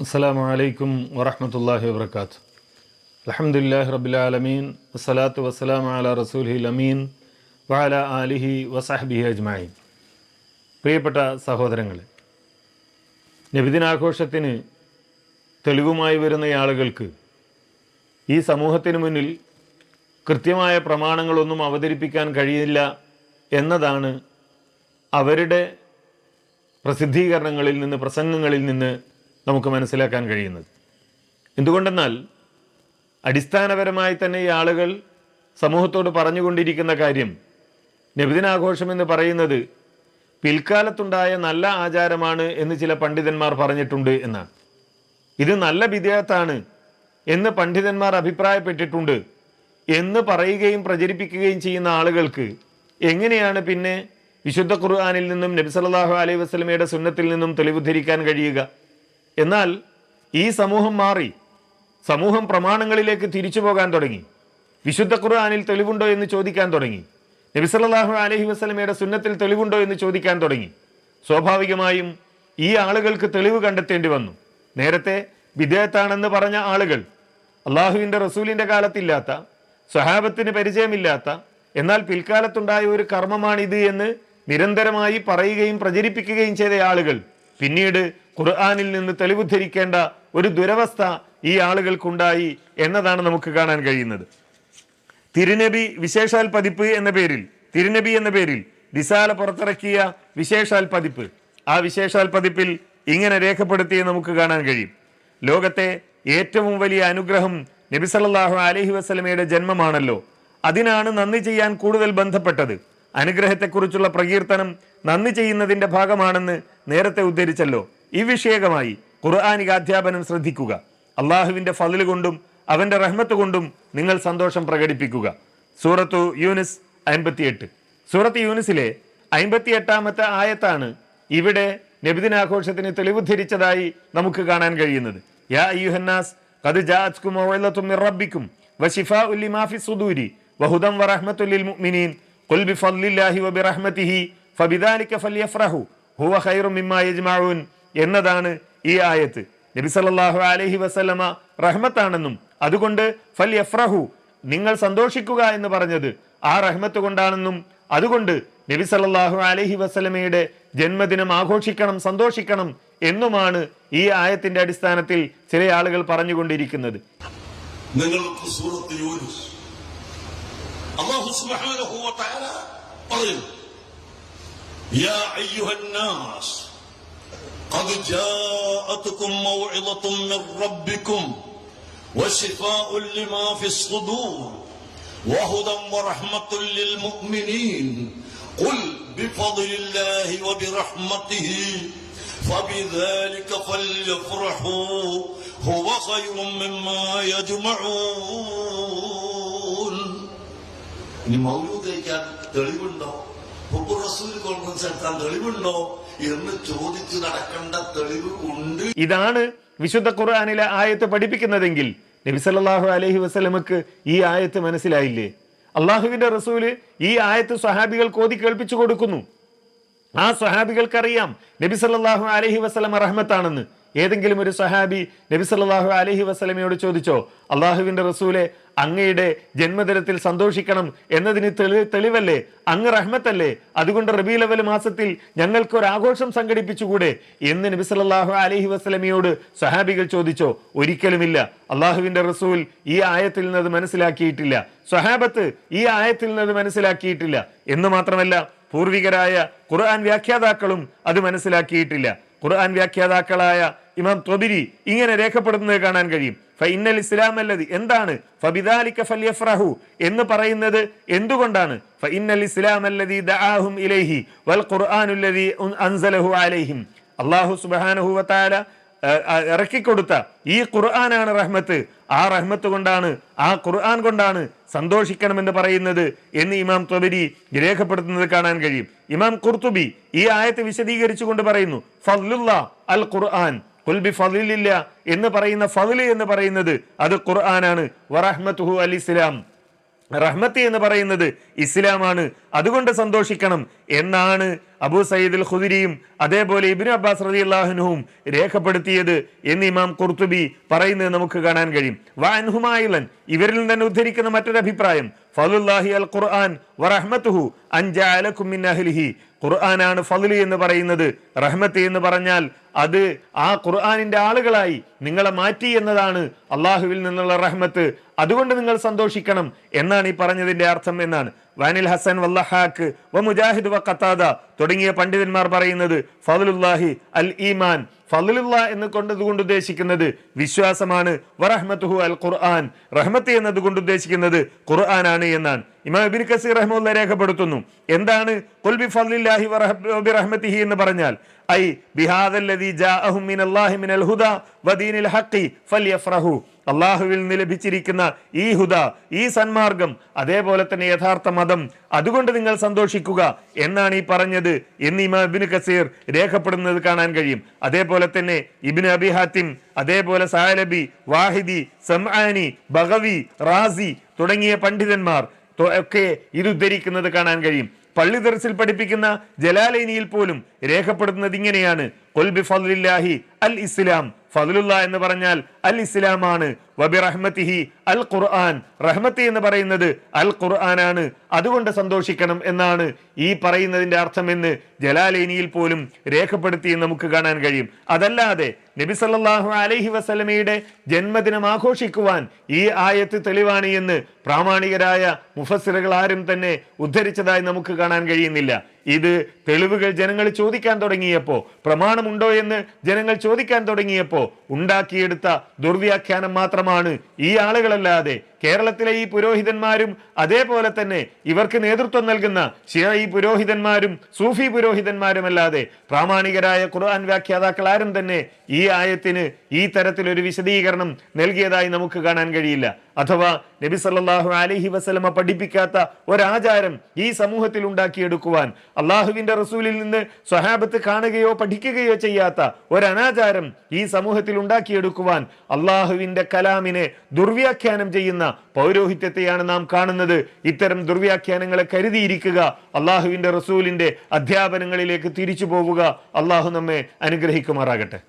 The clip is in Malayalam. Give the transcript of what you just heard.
അസ്സലാമു അലൈക്കും വറഹ്മത്തുള്ളാഹി വബർക്കാത്തു അൽഹംദുലില്ലാഹി റബ്ബിൽ ആലമീൻ വസ്സലാത്തു വസ്സലാമു അലാ റസൂലി അമീൻ വഅല ആലിഹി വസഹ്ബിഹി അജ്മായി പ്രിയപ്പെട്ട സഹോദരങ്ങളെ നബിദിനാഘോഷത്തിന് തെളിവുമായി വരുന്ന ആളുകൾക്ക് ഈ സമൂഹത്തിന് മുന്നിൽ കൃത്യമായ പ്രമാണങ്ങളൊന്നും അവതരിപ്പിക്കാൻ കഴിയില്ല എന്നതാണ് അവരുടെ പ്രസിദ്ധീകരണങ്ങളിൽ നിന്ന് പ്രസംഗങ്ങളിൽ നിന്ന് നമുക്ക് മനസ്സിലാക്കാൻ കഴിയുന്നത്. എന്തുകൊണ്ടെന്നാൽ അടിസ്ഥാനപരമായി തന്നെ ഈ ആളുകൾ സമൂഹത്തോട് പറഞ്ഞുകൊണ്ടിരിക്കുന്ന കാര്യം നബിദിനാഘോഷം എന്ന് പറയുന്നത് പിൽക്കാലത്തുണ്ടായ നല്ല ആചാരമാണ് എന്ന് ചില പണ്ഡിതന്മാർ പറഞ്ഞിട്ടുണ്ട് എന്നാണ്. ഇത് നല്ല വിദേഹത്താണ് എന്ന് പണ്ഡിതന്മാർ അഭിപ്രായപ്പെട്ടിട്ടുണ്ട് എന്ന് പറയുകയും പ്രചരിപ്പിക്കുകയും ചെയ്യുന്ന ആളുകൾക്ക് എങ്ങനെയാണ് പിന്നെ വിശുദ്ധ ഖുർആാനിൽ നിന്നും നബി സല്ലല്ലാഹു അലൈഹി വസ്ലമയുടെ സുന്നത്തിൽ നിന്നും തെളിവുദ്ധരിക്കാൻ കഴിയുക? എന്നാൽ ഈ സമൂഹം മാറി സമൂഹം പ്രമാണങ്ങളിലേക്ക് തിരിച്ചു പോകാൻ തുടങ്ങി. വിശുദ്ധ ഖുർആാനിൽ തെളിവുണ്ടോ എന്ന് ചോദിക്കാൻ തുടങ്ങി. നബി അലഹി വസ്ലമയുടെ സുന്നത്തിൽ തെളിവുണ്ടോ എന്ന് ചോദിക്കാൻ തുടങ്ങി. സ്വാഭാവികമായും ഈ ആളുകൾക്ക് തെളിവ് കണ്ടെത്തേണ്ടി വന്നു. നേരത്തെ വിദേഹത്താണെന്ന് പറഞ്ഞ ആളുകൾ അള്ളാഹുവിന്റെ റസൂലിന്റെ കാലത്തില്ലാത്ത സ്വഹാബത്തിന് പരിചയമില്ലാത്ത എന്നാൽ പിൽക്കാലത്തുണ്ടായ ഒരു കർമ്മമാണിത് എന്ന് നിരന്തരമായി പറയുകയും പ്രചരിപ്പിക്കുകയും ചെയ്ത ആളുകൾ പിന്നീട് ഖുർആാനിൽ നിന്ന് തെളിവുദ്ധരിക്കേണ്ട ഒരു ദുരവസ്ഥ ഈ ആളുകൾക്കുണ്ടായി എന്നതാണ് നമുക്ക് കാണാൻ കഴിയുന്നത്. തിരുനബി വിശേഷാൽ പതിപ്പ് എന്ന പേരിൽ തിരുനബി എന്ന പേരിൽ ദിസാല പുറത്തിറക്കിയ വിശേഷാൽ പതിപ്പ് ആ വിശേഷാൽ പതിപ്പിൽ ഇങ്ങനെ രേഖപ്പെടുത്തിയ നമുക്ക് കാണാൻ കഴിയും. ലോകത്തെ ഏറ്റവും വലിയ അനുഗ്രഹം നബി സല്ലല്ലാഹു അലൈഹി വസല്ലമയുടെ ജന്മമാണല്ലോ. അതിനാണ് നന്ദി ചെയ്യാൻ കൂടുതൽ ബന്ധപ്പെട്ടത്. അനുഗ്രഹത്തെക്കുറിച്ചുള്ള പ്രകീർത്തനം നന്ദി ചെയ്യുന്നതിന്റെ ഭാഗമാണെന്ന് നേരത്തെ ഉദ്ധരിച്ചല്ലോ. ഈ വിഷയകമായി ഖുർആാനിക അധ്യാപനം ശ്രദ്ധിക്കുക. അള്ളാഹുവിന്റെ ഫതിൽ കൊണ്ടും അവന്റെ റഹ്മത്ത് കൊണ്ടും നിങ്ങൾ സന്തോഷം പ്രകടിപ്പിക്കുക. സൂറത്തു യൂനിസ് അൻപത്തിയെട്ട്. സൂറത്ത് യൂനിസിലെ അൻപത്തി എട്ടാമത്തെ ആയത്താണ് ഇവിടെ നബിദിനാഘോഷത്തിന് തെളിവുദ്ധരിച്ചതായി നമുക്ക് കാണാൻ കഴിയുന്നത്. യാ അയ്യുഹന്നാസ് ഖദ് ജാഅത്കും റബ്ബിക്കും വശിഫാഉ ലിമാ ഫി സുദൂരി വഹുദം വറഹ്മത്തുല്ലിൽ മുഅ്മിനീൻ ഖുൽ ബിഫദ്ലില്ലാഹി വബിറഹ്മതിഹി ഫബിദാലിക ഫല്യഫ്റഹു ഹുവ ഖൈറു മിമ്മാ യജ്മഊൻ എന്നതാണ് ഈ ആയത്ത്. നബി സല്ലല്ലാഹു അലൈഹി വസല്ലമ റഹ്മത്താണെന്നും അതുകൊണ്ട് ഫൽ യഫ്രഹു നിങ്ങൾ സന്തോഷിക്കുക എന്ന് പറഞ്ഞത് ആ റഹ്മത്ത് കൊണ്ടാണെന്നും അതുകൊണ്ട് നബി സല്ലല്ലാഹു അലൈഹി വസല്ലമയുടെ ജന്മദിനം ആഘോഷിക്കണം സന്തോഷിക്കണം എന്നുമാണ് ഈ ആയത്തിന്റെ അടിസ്ഥാനത്തിൽ ചില ആളുകൾ പറഞ്ഞുകൊണ്ടിരിക്കുന്നത്. നിങ്ങൾക്ക് സൂറത്ത് യൂനുസ്. സുബ്ഹാനഹു വ തആല പറയുന്നു യാ قد جاءتكم موعظة من ربكم وشفاء لما في الصدور وهدى ورحمة للمؤمنين. قل بفضل الله وبرحمته فبذلك فليفرحوا هو خير مما يجمعون. ini mauludnya ترى dari benda റസൂൽ എന്ന് ചോദിച്ചു നടക്കേണ്ട തെളിവ് ഉണ്ട്. ഇതാണ് വിശുദ്ധ ഖുർആാനിലെ ആയത്ത് പഠിപ്പിക്കുന്നതെങ്കിൽ നബി അലഹി വസ്ലമക്ക് ഈ ആയത്ത് മനസ്സിലായില്ലേ? അള്ളാഹുവിന്റെ റസൂൽ ഈ ആയത്ത് സ്വഹാബികൾ കോതി കേൾപ്പിച്ചു കൊടുക്കുന്നു. ആ സ്വഹാബികൾക്കറിയാം നബി അലൈഹി വസല്ലമ റഹ്മത്താണെന്ന്. ഏതെങ്കിലും ഒരു സഹാബി നബി സല്ലല്ലാഹു അലൈഹി വസല്ലമയോട് ചോദിച്ചോ അള്ളാഹുവിന്റെ റസൂലെ അങ്ങയുടെ ജന്മദിനത്തിൽ സന്തോഷിക്കണം എന്നതിന് തെളി തെളിവല്ലേ? അങ്ങ് റഹ്മത്തല്ലേ? അതുകൊണ്ട് റബി അവൽ മാസത്തിൽ ഞങ്ങൾക്ക് ഒരു ആഘോഷം സംഘടിപ്പിച്ചുകൂടെ? എന്ന് നബി സല്ലല്ലാഹു അലൈഹി വസല്ലമയോട് സഹാബികൾ ചോദിച്ചോ ഒരിക്കലുമില്ല. അള്ളാഹുവിന്റെ റസൂൽ ഈ ആയത്തിൽ നിന്ന് അത് മനസ്സിലാക്കിയിട്ടില്ല. സഹാബത്ത് ഈ ആയത്തിൽ നിന്ന് അത് മനസ്സിലാക്കിയിട്ടില്ല. എന്ന് മാത്രമല്ല പൂർവികരായ ഖുർആൻ വ്യാഖ്യാതാക്കളും അത് മനസ്സിലാക്കിയിട്ടില്ല. ഖുർആൻ വ്യാഖ്യാതാക്കളായ ഇമാം തൊബിരി ഇങ്ങനെ രേഖപ്പെടുത്തുന്നത് കാണാൻ കഴിയും. ഫൈനൽ ഇസ്ലാം അല്ലത് എന്താണ്? ഫബിദാലിക്ക ഫലിയഫ്രഹു എന്ന് പറയുന്നത് എന്തുകൊണ്ടാണ്? ഫൈനൽ ഇസ്ലാം അല്ലതി ദആഹും ഇലൈഹി വൽ ഖുർആനുല്ലദി അൻസലഹു അലൈഹിം. അല്ലാഹു സുബ്ഹാനഹു വതആല ഇറക്കിക്കൊടുത്ത ഈ ഖുർആനാണ് റഹ്മത്ത്. ആ റഹ്മത്ത് കൊണ്ടാണ് ആ ഖുർആൻ കൊണ്ടാണ് സന്തോഷിക്കണമെന്ന് പറയുന്നത് എന്ന് ഇമാം ത്വബരി രേഖപ്പെടുത്തുന്നത് കാണാൻ കഴിയും. ഇമാം ഖുർത്തുബി ഈ ആയത്ത് വിശദീകരിച്ചുകൊണ്ട് പറയുന്നു ഫദ്ലുല്ല അൽ ഖുർആൻ. കുൽബി ഫലില്ല എന്ന് പറയുന്ന ഫതിൽ എന്ന് പറയുന്നത് അത് ഖുർആനാണ്. വറഹ്മത്തുഹു അൽ ഇസ്ലാം. റഹ്മത്ത് എന്ന് പറയുന്നത് ഇസ്ലാമാണ്. അതുകൊണ്ട് സന്തോഷിക്കണം. എന്നാണ് അബൂ സയ്യിദുൽ ഖുദിരിയും അതേപോലെ ഇബ്നു അബ്ബാസ് റതി അള്ളാഹുനുവും രേഖപ്പെടുത്തിയത് എന്ന് ഇമാം കുർത്തുബി പറയുന്നത് നമുക്ക് കാണാൻ കഴിയും. വാൻഹുമായിലൻ ഇവരിൽ തന്നെ ഉദ്ധരിക്കുന്ന മറ്റൊരു അഭിപ്രായം ഫലുല്ലാഹി അൽ ഖുർആൻ വറഹ്മത്തുഹു അഹ്ലിഹി. ഖുർആനാണ് ഫതിലി എന്ന് പറയുന്നത് റഹ്മത്ത് എന്ന് പറഞ്ഞാൽ അത് ആ ഖുർആനിന്റെ ആളുകളായി നിങ്ങളെ മാറ്റി എന്നതാണ് അള്ളാഹുവിൽ നിന്നുള്ള റഹ്മത്ത്. അതുകൊണ്ട് നിങ്ങൾ സന്തോഷിക്കണം എന്നാണ് ഈ പറഞ്ഞതിന്റെ അർത്ഥം എന്നാണ്. വാനിൽ ഹസൻ വല്ലഹാക്ക് വ മുജാഹിദ് വ ഖത്താദ തുടങ്ങിയ പണ്ഡിതന്മാർ പറയുന്നത് ഫലുല്ലാഹി അൽ ഈമാൻ. ഫലുല്ല എന്ന് കൊണ്ടതുകൊണ്ട് ഉദ്ദേശിക്കുന്നത് വിശ്വാസമാണ്. വറഹ്മത്തുഹു അൽ ഖുർആൻ. റഹ്മത്ത് എന്നതുകൊണ്ട് ഉദ്ദേശിക്കുന്നത് ഖുർആനാണ് എന്നാണ്. ഇമാം ഇബിൻ കസീർ റഹ്മുല്ല രേഖപ്പെടുത്തുന്നു. എന്താണ്? കുൽബി ഫലില്ലാഹി വറഹബി എന്ന് പറഞ്ഞാൽ ഐ ബിഹാദല്ലദീ ജാഅഹും മിനല്ലാഹി മിനൽ ഹുദ വദീനിൽ ഹഖി ഫൽയഫ്റഹു അള്ളാഹുവിൽ നിന്ന് ലഭിച്ചിരിക്കുന്ന ഈ ഹുദ ഈ സന്മാർഗം അതേപോലെ തന്നെ യഥാർത്ഥ മതം അതുകൊണ്ട് നിങ്ങൾ സന്തോഷിക്കുക എന്നാണ് ഈ പറഞ്ഞത് എന്ന് ഇമാം ഇബ്നു കസീർ രേഖപ്പെടുന്നത് കാണാൻ കഴിയും. അതേപോലെ തന്നെ ഇബിന് അബി ഹാത്തിം അതേപോലെ സാലബി വാഹിദി സംആാനി ബഗവി റാസി തുടങ്ങിയ പണ്ഡിതന്മാർ ഒക്കെ ഇത് ഉദ്ധരിക്കുന്നത് കാണാൻ കഴിയും. പള്ളി ദർസിൽ പഠിപ്പിക്കുന്ന ജലാലൈനിയിൽ പോലും രേഖപ്പെടുത്തുന്നത് ഇങ്ങനെയാണ്. കൊൽബി ബിഫദ്ലില്ലാഹി അൽ ഇസ്ലാം ഫضലുള്ള എന്ന് പറഞ്ഞാൽ അൽ ഇസ്ലാമാണ് വബി റഹ്മത്തിഹി അൽ ഖുർആൻ റഹ്മത്തി എന്ന് പറയുന്നത് അൽ ഖുർആനാണ് അതുകൊണ്ട് സന്തോഷിക്കണം എന്നാണ് ഈ പറയുന്നതിന്റെ അർത്ഥമെന്ന് ജലാലേനിയിൽ പോലും രേഖപ്പെടുത്തി നമുക്ക് കാണാൻ കഴിയും. അതല്ലാതെ നബി സല്ലാഹു അലൈഹി വസല്ലമയുടെ ജന്മദിനം ആഘോഷിക്കുവാൻ ഈ ആയത്ത് തെളിവാണ് എന്ന് പ്രാമാണികരായ മുഫസ്സിറുകൾ ആരും തന്നെ ഉദ്ധരിച്ചതായി നമുക്ക് കാണാൻ കഴിയുന്നില്ല. ഇത് തെളിവുകൾ ജനങ്ങൾ ചോദിക്കാൻ തുടങ്ങിയപ്പോൾ പ്രമാണമുണ്ടോ എന്ന് ജനങ്ങൾ ചോദിക്കാൻ തുടങ്ങിയപ്പോൾ ഉണ്ടാക്കിയെടുത്ത ദുർവ്യാഖ്യാനം മാത്രമാണ് ഈ ആളുകളല്ലാതെ കേരളത്തിലെ ഈ പുരോഹിതന്മാരും അതേപോലെ തന്നെ ഇവർക്ക് നേതൃത്വം നൽകുന്ന ഷിയായി പുരോഹിതന്മാരും സൂഫി പുരോഹിതന്മാരുമല്ലാതെ പ്രാമാണികരായ ഖുർആൻ വ്യാഖ്യാതാക്കൾ ആരും തന്നെ ഈ ആയത്തിന് ഈ തരത്തിലൊരു വിശദീകരണം നൽകിയതായി നമുക്ക് കാണാൻ കഴിയില്ല. അഥവാ നബി സല്ലാഹു അലഹി വസ്ലമ പഠിപ്പിക്കാത്ത ഒരാചാരം ഈ സമൂഹത്തിൽ ഉണ്ടാക്കിയെടുക്കുവാൻ അള്ളാഹുവിന്റെ റസൂലിൽ നിന്ന് സ്വഹാബത്ത് കാണുകയോ പഠിക്കുകയോ ചെയ്യാത്ത ഒരനാചാരം ഈ സമൂഹത്തിൽ ഉണ്ടാക്കിയെടുക്കുവാൻ അള്ളാഹുവിന്റെ കലാമിനെ ദുർവ്യാഖ്യാനം ചെയ്യുന്ന പൗരോഹിത്യത്തെയാണ് നാം കാണുന്നത്. ഇത്തരം ദുർവ്യാഖ്യാനങ്ങളെ കരുതിയിരിക്കുക. അള്ളാഹുവിന്റെ റസൂലിന്റെ അധ്യാപനങ്ങളിലേക്ക് തിരിച്ചു പോവുക. അള്ളാഹു നമ്മെ അനുഗ്രഹിക്കുമാറാകട്ടെ.